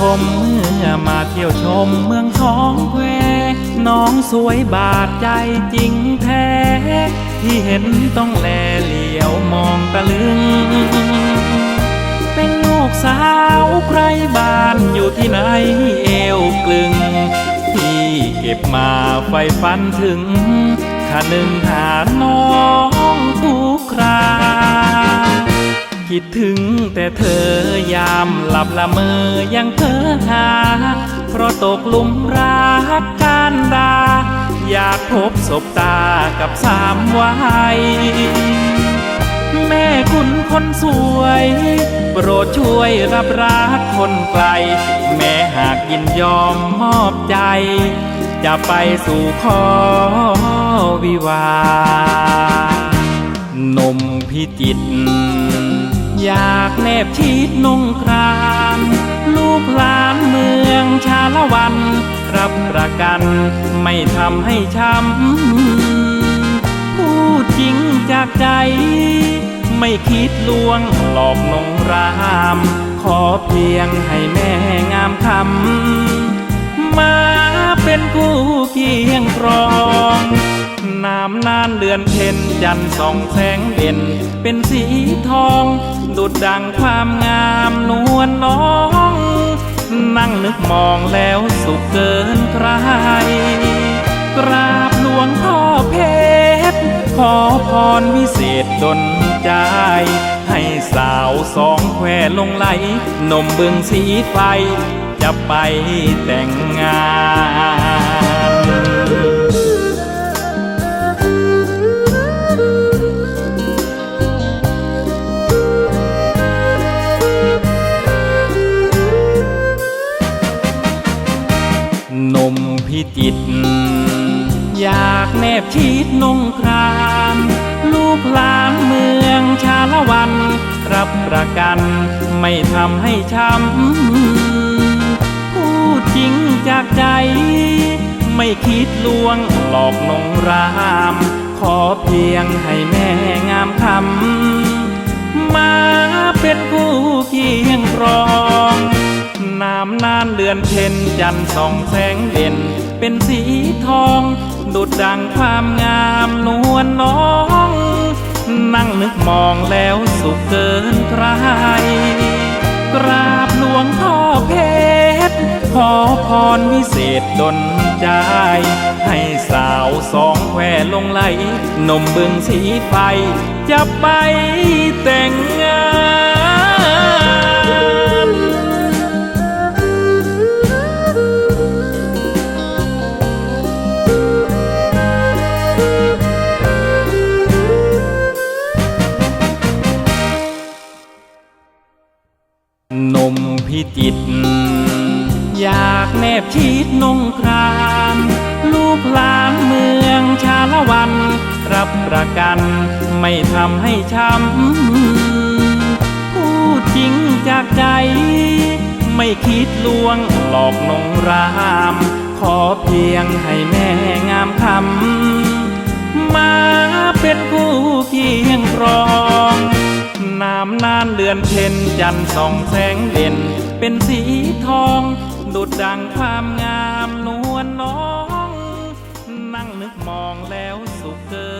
คมเมื่อมาเที่ยวชมเมืองท้องแควน้องสวยบาดใจจริงแท้ ที่เห็นต้องแลเหลียวมองตะลึง เป็นลูกสาวใครบ้านอยู่ที่ไหนเอวกลึง ที่เก็บมาไฟฟันถึงขนึงหาน้องทุกครา คิดถึงแต่เธอยามหลับละเมอยังเพ้อหา เพราะตกหลุมรักการดา อยากพบศบตากับสามวัยแม่คุณคนสวย โปรดช่วยรับรักคนไกล แม่หากยินยอมมอบใจ จะไปสู่ขอวิวาห์หนมพิจิตร อยากแนบชิดนงครามลูกหลานเมืองชาละวัน รับประกันไม่ทำให้ช้ำพูดจริงจากใจ ไม่คิดลวงหลอกนงราม ขอเพียงให้แม่งามคำมาเป็นคู่เคียงครองำนานเดือนเพ็ญจันทร์ส่องแสงเด่น เป็นสีทอง ดุดดังความงามนวลน้อง นั่งนึกมองแล้วสุขเกินใคร กราบหลวงพ่อเพชร ขอพรวิเศษดลใจ ให้สาวสองแควลงไหลนมเบึงสีไฟ จะไปแต่งงาน พิจิตอยากแนบชิดนงครามลูกหลานเมืองชาละวัน รับประกันไม่ทำให้ช้ำพูดจริงจากใจ ไม่คิดลวงหลอกนงราม ขอเพียงให้แม่งามคำมาเป็นคู่เคียงครอง น้ำนานเดือนเพ็ญจันทร์ส่องแสงเด่น เป็นสีทอง ดุดดังความงามนวลน้อง นั่งนึกมองแล้วสุขเกินใคร กราบหลวงพ่อเพชร ขอพรวิเศษดลใจ ให้สาวสองแควลงไหลนมบึงสีไฟ จะไปแต่ง นมพิจิตรอยากแนบชิดนงครามลูกหลานเมืองชาละวัน รับประกันไม่ทำให้ช้ำพูดจริงจากใจ ไม่คิดลวงหลอกนงราม ขอเพียงให้แม่งามคำมาเป็นคู่ อนเพ็ญจันส่องแสงเด่น เป็นสีทอง ดุดดังความงามนวลน้อง นั่งนึกมองแล้วสุขเกิน